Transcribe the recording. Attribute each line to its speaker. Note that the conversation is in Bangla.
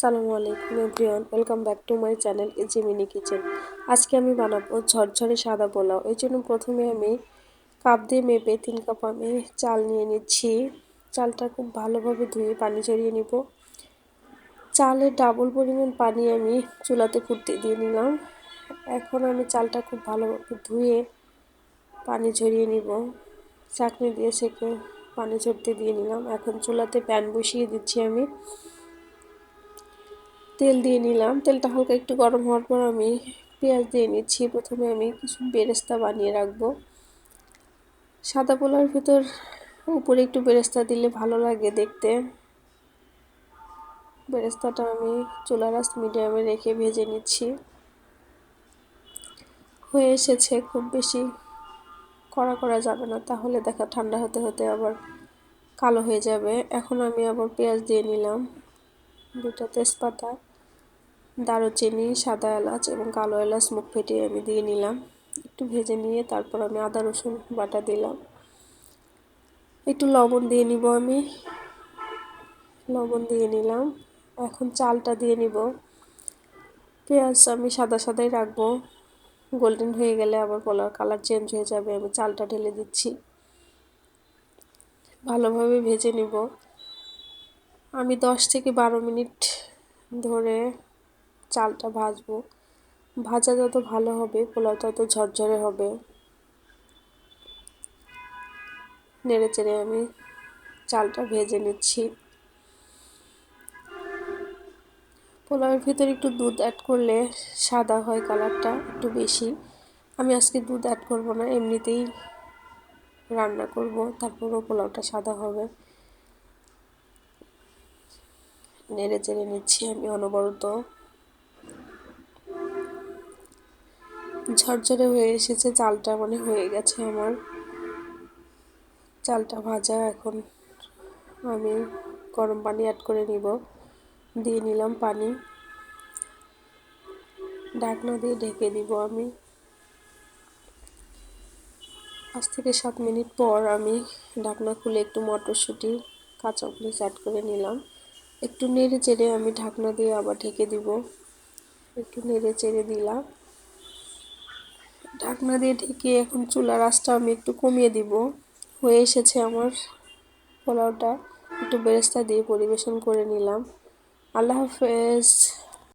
Speaker 1: সালামু আলাইকুম everyone, welcome back to my channel Easy Mini Kitchen. আজকে আমি বানাবো ঝরঝরে সাদা পোলাও। এই জন্য প্রথমে আমি কাপ দিয়ে মেপে তিন কাপ আমি চাল নিয়ে নিচ্ছি। চালটা খুব ভালোভাবে ধুয়ে পানি ঝরিয়ে নিব। চালের ডাবল পরিমাণ পানি আমি চুলাতে ফুটতে দিয়ে নিলাম। এখন আমি চালটা খুব ভালোভাবে ধুয়ে পানি ঝরিয়ে নিব। চাকনি দিয়ে সেকে পানি ঝরতে দিয়ে নিলাম। এখন চুলাতে প্যান বসিয়ে দিচ্ছি আমি। তেল দিয়ে নিলাম। তেলটা হালকা একটু গরম হওয়ার পর আমি পেঁয়াজ দিয়ে নিচ্ছি। প্রথমে আমি কিছু বেরেস্তা বানিয়ে রাখব। সাদা পোলার ভিতর উপরে একটু বেরেস্তা দিলে ভালো লাগে দেখতে। বেরেস্তাটা আমি চুলা রাস মিডিয়ামে রেখে ভেজে নিচ্ছি। হয়ে এসেছে, খুব বেশি কড়া করা যাবে না, তাহলে দেখা ঠান্ডা হতে হতে আবার কালো হয়ে যাবে। এখন আমি আবার পেঁয়াজ দিয়ে নিলাম। দুটা তেজপাতা। দারুচিনি, সাদা এলাচ এবং কালো এলাচ মুখ ফেটিয়ে আমি দিয়ে নিলাম। একটু ভেজে নিয়ে তারপর আমি আদা, রসুন বাটা দিলাম। একটু লবণ দিয়ে নিব আমি। লবণ দিয়ে নিলাম। এখন চালটা দিয়ে নিব। পেঁয়াজ আমি সাদা সাদাই রাখব। গোল্ডেন হয়ে গেলে আবার পোলার কালার চেঞ্জ হয়ে যাবে। আমি চালটা ঢেলে দিচ্ছি। ভালোভাবে ভেজে নিব। আমি দশ থেকে বারো মিনিট ধরে চালটা ভাজবো। ভাজা যত ভালো হবে, পোলাও তত ঝরঝরে হবে। নেড়ে চেড়ে আমি চালটা ভেজে নিচ্ছি। পোলাওয়ের ভিতরে একটু দুধ অ্যাড করলে সাদা হয় কালারটা একটু বেশি। আমি আজকে দুধ অ্যাড করব না, এমনিতেই রান্না করব, তারপরেও পোলাওটা সাদা হবে। নেড়ে চেড়ে নিচ্ছি আমি অনবরত। ঝরঝরে হয়ে এসেছে, চালটা মানে হয়ে গেছে আমার। চালটা ভাজা, এখন আমি গরম পানি অ্যাড করে নিব। দিয়ে নিলাম পানি। ঢাকনা দিয়ে ঢেকে দিব আমি। পাঁচ থেকে সাত মিনিট পর আমি ঢাকনা খুলে একটু মটরশুঁটি কাঁচা মরিচ অ্যাড করে নিলাম। একটু নেড়ে চেড়ে আমি ঢাকনা দিয়ে আবার ঢেকে দিব। একটু নেড়ে চেড়ে দিলাম। ঢাকনা দিয়ে ঢেকে এখন চুলার আঁচটা আমি একটু কমিয়ে দিব। হয়ে এসেছে আমার পোলাওটা। একটু বেরেস্তা দিয়ে পরিবেশন করে নিলাম। আল্লাহ হাফেজ।